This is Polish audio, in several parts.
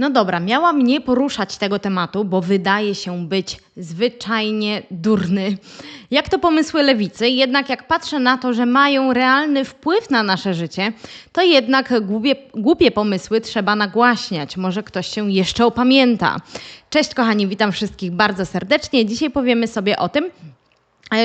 No dobra, miałam nie poruszać tego tematu, bo wydaje się być zwyczajnie durny. Jak to pomysły lewicy, jednak jak patrzę na to, że mają realny wpływ na nasze życie, to jednak głupie, głupie pomysły trzeba nagłaśniać. Może ktoś się jeszcze opamięta. Cześć kochani, witam wszystkich bardzo serdecznie. Dzisiaj powiemy sobie o tym,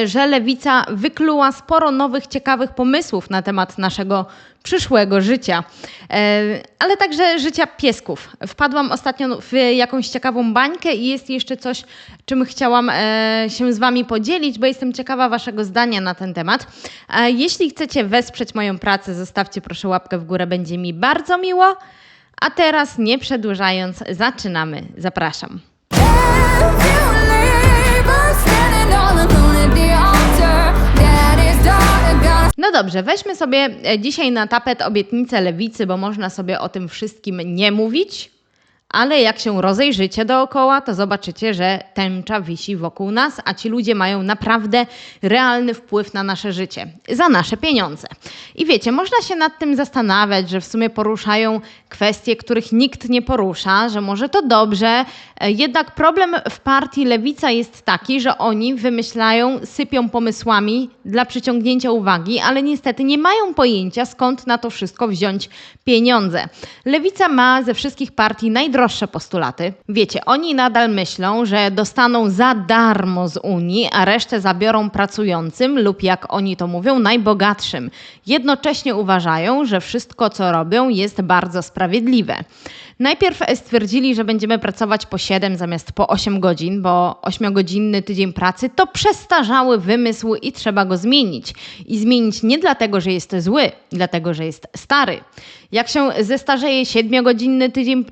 że lewica wykluła sporo nowych, ciekawych pomysłów na temat naszego przyszłego życia, E, ale także życia piesków. Wpadłam ostatnio w jakąś ciekawą bańkę i jest jeszcze coś, czym chciałam e, się z Wami podzielić, bo jestem ciekawa Waszego zdania na ten temat. E, Jeśli chcecie wesprzeć moją pracę, zostawcie proszę łapkę w górę, będzie mi bardzo miło. A teraz, nie przedłużając, zaczynamy. Zapraszam. No dobrze, weźmy sobie e, dzisiaj na tapet obietnicę lewicy, bo można sobie o tym wszystkim nie mówić, ale jak się rozejrzycie dookoła, to zobaczycie, że tęcza wisi wokół nas, a ci ludzie mają naprawdę realny wpływ na nasze życie, za nasze pieniądze. I wiecie, można się nad tym zastanawiać, że w sumie poruszają kwestie, których nikt nie porusza, że może to dobrze. E, Jednak problem w partii Lewica jest taki, że oni wymyślają, sypią pomysłami dla przyciągnięcia uwagi, ale niestety nie mają pojęcia, skąd na to wszystko wziąć pieniądze. Lewica ma ze wszystkich partii najdroższe postulaty. Wiecie, oni nadal myślą, że dostaną za darmo z Unii, a resztę zabiorą pracującym lub, jak oni to mówią, najbogatszym. Jednocześnie uważają, że wszystko, co robią, jest bardzo sprawiedliwe. Najpierw stwierdzili, że będziemy pracować po 7 zamiast po 8 godzin, bo 8-godzinny tydzień pracy to przestarzały wymysł i trzeba go zmienić. I zmienić nie dlatego, że jest zły, dlatego, że jest stary. Jak się zestarzeje 7-godzinny tydzień,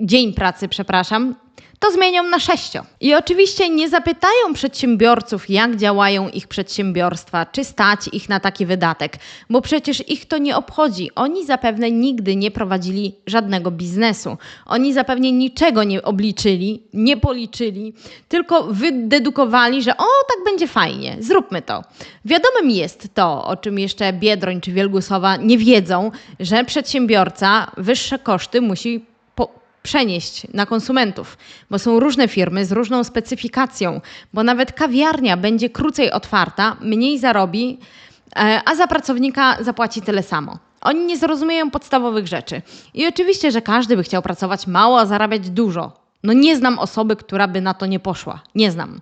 dzień pracy, przepraszam, to zmienią na sześcio. I oczywiście nie zapytają przedsiębiorców, jak działają ich przedsiębiorstwa, czy stać ich na taki wydatek, bo przecież ich to nie obchodzi. Oni zapewne nigdy nie prowadzili żadnego biznesu. Oni zapewne niczego nie obliczyli, nie policzyli, tylko wydedukowali, że o, tak będzie fajnie, zróbmy to. Wiadomym jest to, o czym jeszcze Biedroń czy Wielgusowa nie wiedzą, że przedsiębiorca wyższe koszty musi przenieść na konsumentów, bo są różne firmy z różną specyfikacją, bo nawet kawiarnia będzie krócej otwarta, mniej zarobi, e, a za pracownika zapłaci tyle samo. Oni nie zrozumieją podstawowych rzeczy. I oczywiście, że każdy by chciał pracować mało, a zarabiać dużo. No nie znam osoby, która by na to nie poszła. Nie znam.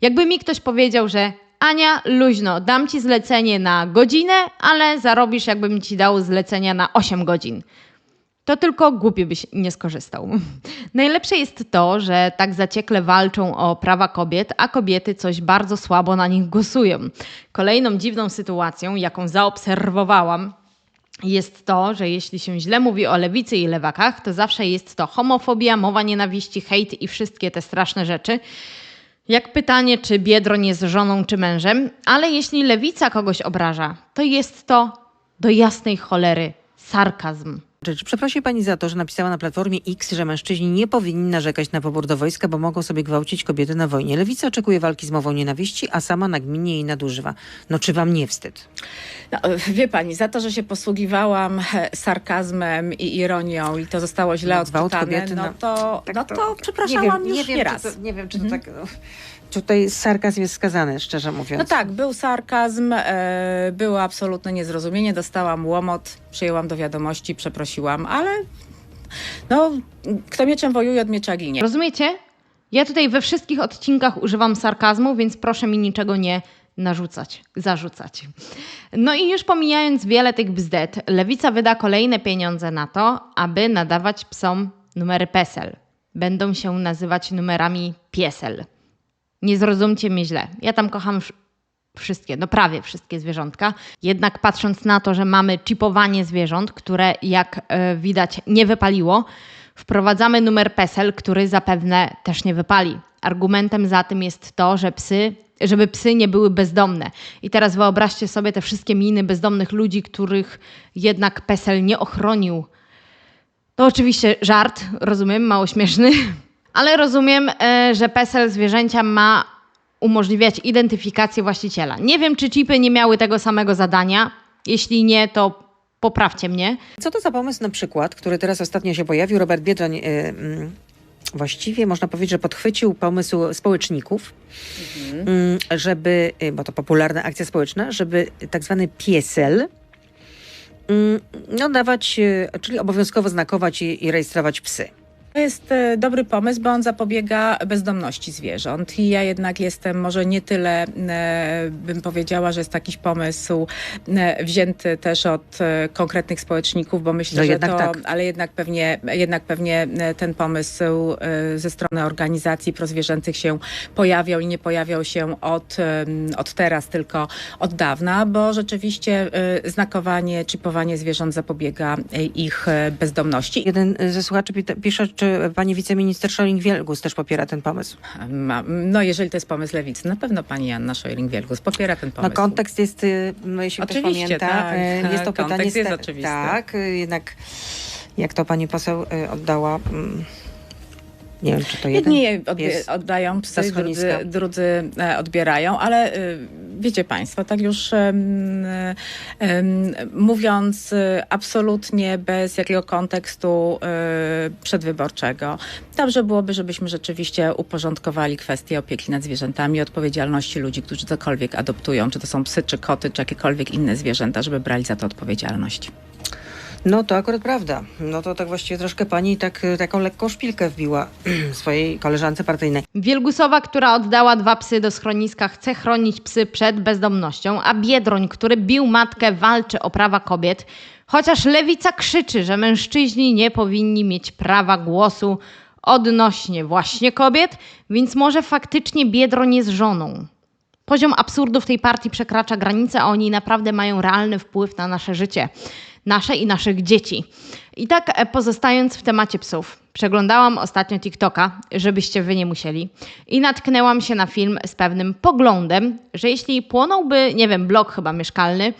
Jakby mi ktoś powiedział, że Ania, luźno, dam ci zlecenie na godzinę, ale zarobisz, jakbym ci dał zlecenia na 8 godzin to tylko głupi byś nie skorzystał. Najlepsze jest to, że tak zaciekle walczą o prawa kobiet, a kobiety coś bardzo słabo na nich głosują. Kolejną dziwną sytuacją, jaką zaobserwowałam, jest to, że jeśli się źle mówi o lewicy i lewakach, to zawsze jest to homofobia, mowa nienawiści, hejt i wszystkie te straszne rzeczy. Jak pytanie, czy Biedroń jest żoną czy mężem, ale jeśli lewica kogoś obraża, to jest to do jasnej cholery sarkazm. Czy przeprosi pani za to, że napisała na Platformie X, że mężczyźni nie powinni narzekać na pobór do wojska, bo mogą sobie gwałcić kobiety na wojnie? Lewica oczekuje walki z mową nienawiści, a sama nagminnie jej nadużywa. No czy wam nie wstyd? No, wie pani, za to, że się posługiwałam sarkazmem i ironią i to zostało źle No, odczytane, kobiety, no no, to, tak no to- to przepraszałam już nie, wiem, raz. Czy to, nie wiem, czy to tak... No, tutaj sarkazm jest skazany, szczerze mówiąc. No tak, był sarkazm, e, było absolutne niezrozumienie, dostałam łomot, przyjęłam do wiadomości, przeprosiłam, ale no, kto mieczem wojuje, od miecza ginie. Rozumiecie? Ja tutaj we wszystkich odcinkach używam sarkazmu, więc proszę mi niczego nie narzucać, zarzucać. No i już pomijając wiele tych bzdet, Lewica wyda kolejne pieniądze na to, aby nadawać psom numery PESEL. Będą się nazywać numerami piesel. Nie zrozumcie mnie źle. Ja tam kocham wsz- wszystkie, no prawie wszystkie zwierzątka. Jednak patrząc na to, że mamy chipowanie zwierząt, które jak e, widać nie wypaliło, wprowadzamy numer PESEL, który zapewne też nie wypali. Argumentem za tym jest to, że psy, żeby psy nie były bezdomne. I teraz wyobraźcie sobie te wszystkie miny bezdomnych ludzi, których jednak PESEL nie ochronił. To oczywiście żart, rozumiem, mało śmieszny, ale rozumiem, e, że PESEL zwierzęcia ma umożliwiać identyfikację właściciela. Nie wiem, czy chipy nie miały tego samego zadania. Jeśli nie, to Poprawcie mnie. Co to za pomysł na przykład, który teraz ostatnio się pojawił? Robert Biedroń y, mm, właściwie można powiedzieć, że podchwycił pomysł społeczników, mm, żeby, y, bo to popularna akcja społeczna, żeby tak zwany piesel mm, no, dawać, y, czyli obowiązkowo znakować i, i rejestrować psy. To jest e, dobry pomysł, bo on zapobiega bezdomności zwierząt. I ja jednak jestem może nie tyle, e, bym powiedziała, że jest jakiś pomysł e, wzięty też od konkretnych społeczników, bo myślę, No że to, tak. ale jednak pewnie, jednak pewnie ten pomysł ze strony organizacji prozwierzęcych się pojawiał i nie pojawiał się od, od teraz, tylko od dawna, bo rzeczywiście znakowanie, chipowanie zwierząt zapobiega ich bezdomności. Jeden ze słuchaczy pisze, czy pani wiceminister Szoling-Wielgus też popiera ten pomysł. No jeżeli to jest pomysł lewicy, na pewno pani Janna Szojring-Wielgus popiera ten pomysł. No kontekst jest, y, no, jeśli ktoś Oczywiście, pamięta, tak. y, jest to Kontekst pytanie... jest sta- oczywisty. Tak, y, jednak jak to pani poseł oddała... Nie wiem, czy to jeden Jedni oddają psy, drudzy, drudzy e, odbierają, ale y, wiecie Państwo, tak już em, em, mówiąc absolutnie bez jakiego kontekstu y, przedwyborczego, dobrze byłoby, żebyśmy rzeczywiście uporządkowali kwestię opieki nad zwierzętami, odpowiedzialności ludzi, którzy cokolwiek adoptują, czy to są psy, czy koty, czy jakiekolwiek inne zwierzęta, żeby brali za to odpowiedzialność. No to akurat prawda. No to tak właściwie troszkę pani tak, y, taką lekką szpilkę wbiła swojej koleżance partyjnej. Wielgusowa, która oddała dwa psy do schroniska, chce chronić psy przed bezdomnością, a Biedroń, który bił matkę, walczy o prawa kobiet. Chociaż lewica krzyczy, że mężczyźni nie powinni mieć prawa głosu odnośnie właśnie kobiet, więc może faktycznie Biedroń jest żoną. Poziom absurdu w tej partii przekracza granicę, a oni naprawdę mają realny wpływ na nasze życie, nasze i naszych dzieci. I tak e, pozostając w temacie psów, przeglądałam ostatnio TikToka, żebyście wy nie musieli, i natknęłam się na film z pewnym poglądem, że jeśli płonąłby, nie wiem, blok chyba mieszkalny,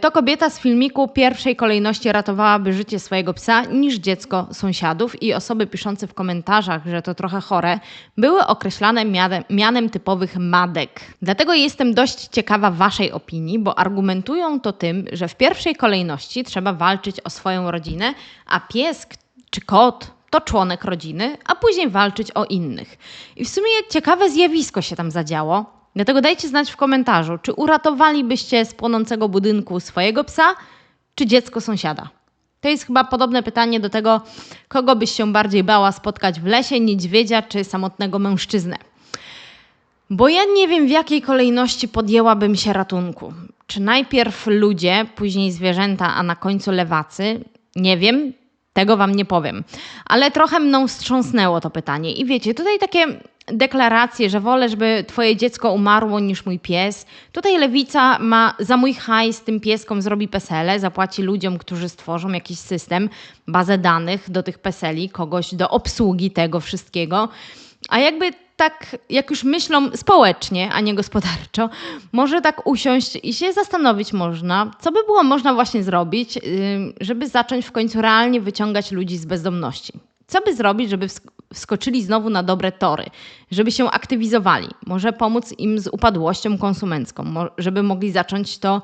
To kobieta z filmiku pierwszej kolejności ratowałaby życie swojego psa niż dziecko sąsiadów i osoby piszące w komentarzach, że to trochę chore, były określane mianem, mianem typowych madek. Dlatego jestem dość ciekawa Waszej opinii, bo argumentują to tym, że w pierwszej kolejności trzeba walczyć o swoją rodzinę, a pies czy kot to członek rodziny, a później walczyć o innych. I w sumie ciekawe zjawisko się tam zadziało. Dlatego dajcie znać w komentarzu, czy uratowalibyście z płonącego budynku swojego psa, czy dziecko sąsiada. To jest chyba podobne pytanie do tego, kogo byś się bardziej bała spotkać w lesie, niedźwiedzia czy samotnego mężczyznę. Bo ja nie wiem, w jakiej kolejności podjęłabym się ratunku. Czy najpierw ludzie, później zwierzęta, a na końcu lewacy? Nie wiem, tego wam nie powiem. Ale trochę mną wstrząsnęło to pytanie. I wiecie, tutaj takie deklaracje, że wolę, żeby twoje dziecko umarło niż mój pies. Tutaj lewica ma za mój hajs tym pieskom zrobi pesele, zapłaci ludziom, którzy stworzą jakiś system, bazę danych do tych peseli, kogoś do obsługi tego wszystkiego. A jakby tak, jak już myślą społecznie, a nie gospodarczo, może tak usiąść i się zastanowić można, co by było można właśnie zrobić, yy, żeby zacząć w końcu realnie wyciągać ludzi z bezdomności. Co by zrobić, żeby wskoczyli znowu na dobre tory, żeby się aktywizowali, może pomóc im z upadłością konsumencką, żeby mogli zacząć to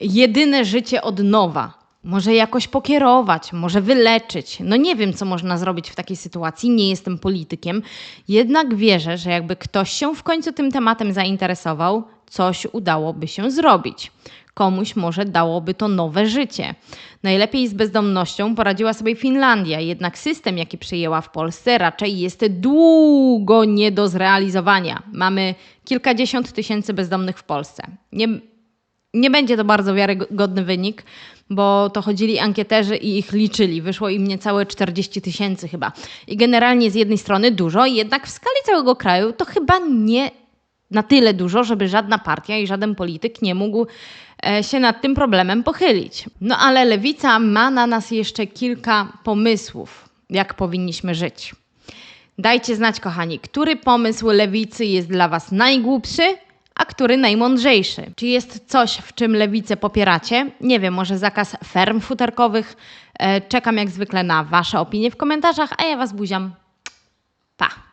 jedyne życie od nowa. Może jakoś pokierować, może wyleczyć. No nie wiem, co można zrobić w takiej sytuacji, nie jestem politykiem, jednak wierzę, że jakby ktoś się w końcu tym tematem zainteresował, coś udałoby się zrobić. Komuś może dałoby to nowe życie. Najlepiej z bezdomnością poradziła sobie Finlandia, jednak system, jaki przyjęła w Polsce, raczej jest długo nie do zrealizowania. Mamy kilkadziesiąt tysięcy bezdomnych w Polsce. Nie, nie będzie to bardzo wiarygodny wynik, bo to chodzili ankieterzy i ich liczyli. Wyszło im niecałe 40 tysięcy chyba. I generalnie z jednej strony dużo, jednak w skali całego kraju to chyba nie na tyle dużo, żeby żadna partia i żaden polityk nie mógł e, się nad tym problemem pochylić. No ale lewica ma na nas jeszcze kilka pomysłów, jak powinniśmy żyć. Dajcie znać, kochani, który pomysł lewicy jest dla Was najgłupszy, a który najmądrzejszy. Czy jest coś, w czym lewicę popieracie? Nie wiem, może zakaz ferm futerkowych? E, Czekam jak zwykle na Wasze opinie w komentarzach, a ja Was buziam. Pa!